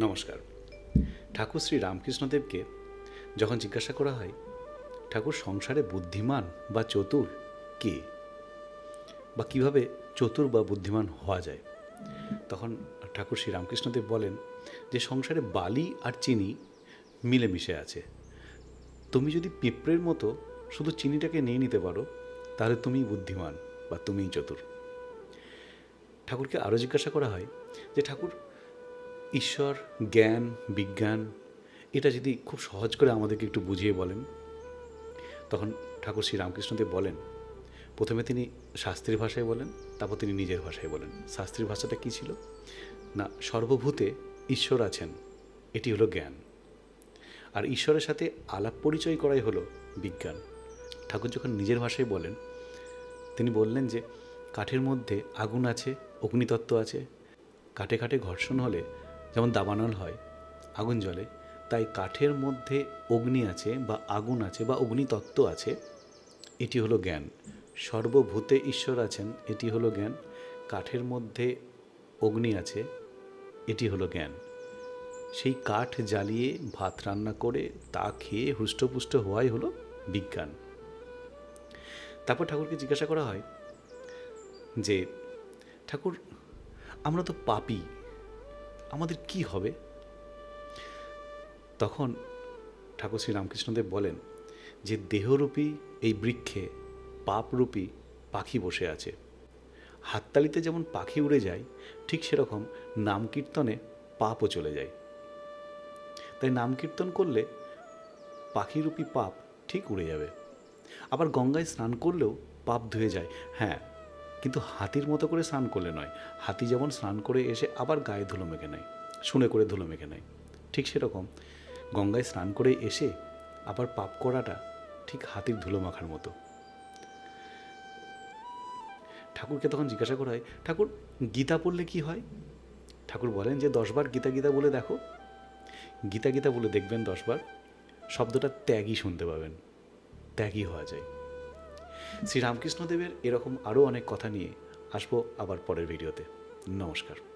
নমস্কার। ঠাকুর শ্রী রামকৃষ্ণদেবকে যখন জিজ্ঞাসা করা হয়, ঠাকুর, সংসারে বুদ্ধিমান বা চতুর কে? বা কীভাবে চতুর বা বুদ্ধিমান হওয়া যায়? তখন ঠাকুর শ্রী রামকৃষ্ণদেব বলেন যে, সংসারে বালি আর চিনি মিলেমিশে আছে। তুমি যদি পিঁপড়ের মতো শুধু চিনিটাকে নিয়ে নিতে পারো, তাহলে তুমিই বুদ্ধিমান বা তুমিই চতুর। ঠাকুরকে আরও জিজ্ঞাসা করা হয় যে, ঠাকুর ঈশ্বর, জ্ঞান, বিজ্ঞান, এটা যদি খুব সহজ করে আমাদেরকে একটু বুঝিয়ে বলেন। তখন ঠাকুর শ্রী রামকৃষ্ণদেব বলেন, প্রথমে তিনি শাস্ত্রীর ভাষায় বলেন, তারপর তিনি নিজের ভাষায় বলেন। শাস্ত্রীর ভাষাটা কী ছিল? না, সর্বভূতে ঈশ্বর আছেন, এটি হলো জ্ঞান। আর ঈশ্বরের সাথে আলাপ পরিচয় করাই হলো বিজ্ঞান। ঠাকুর যখন নিজের ভাষায় বলেন, তিনি বললেন যে, কাঠের মধ্যে আগুন আছে, অগ্নিতত্ত্ব আছে। কাঠে কাঠে ঘর্ষণ হলে যেমন দাবানল হয়, আগুন জ্বলে, তাই কাঠের মধ্যে অগ্নি আছে বা আগুন আছে বা অগ্নিতত্ত্ব আছে, এটি হলো জ্ঞান। সর্বভূতে ঈশ্বর আছেন, এটি হলো জ্ঞান। কাঠের মধ্যে অগ্নি আছে, এটি হলো জ্ঞান। সেই কাঠ জ্বালিয়ে ভাত রান্না করে, তা খেয়ে হুষ্টপুষ্ট হওয়াই হলো বিজ্ঞান। তারপর ঠাকুরকে জিজ্ঞাসা করা হয় যে, ঠাকুর, আমরা তো পাপী আমাদের কি হবে? তখন ঠাকুর শ্রী রামকৃষ্ণদেব বলেন যে দেহরূপী এই বৃক্ষে পাপরূপী পাখি বসে আছে। হাততালিতে যেমন পাখি উড়ে যায়, ঠিক সেরকম নাম কীর্তনে পাপও চলে যায়। তাই নাম কীর্তন করলে পাখিরূপী পাপ ঠিক উড়ে যাবে। আবার গঙ্গায় স্নান করলেও পাপ ধুয়ে যায়। হ্যাঁ কিন্তু হাতির মতো করে স্নান করলে নয়। হাতি যেমন স্নান করে এসে আবার গায়ে ধুলো মেখে নেয়, শুনে করে ধুলো মেখে নেয়। ঠিক সেরকম গঙ্গায় স্নান করে এসে আবার পাপ করাটা ঠিক হাতির ধুলো মাখার মতো। ঠাকুরকে তখন জিজ্ঞাসা করা হয়, ঠাকুর, গীতা পড়লে কি হয়? ঠাকুর বলেন যে দশবার গীতা গীতা বলে দেখো। গীতা গীতা বলে দেখবেন দশবার শব্দটা ত্যাগই শুনতে পাবেন। ত্যাগই হওয়া যায়। শ্রী রামকৃষ্ণদেবের এরকম আরও অনেক কথা নিয়ে আসব আবার পরের ভিডিওতে। নমস্কার।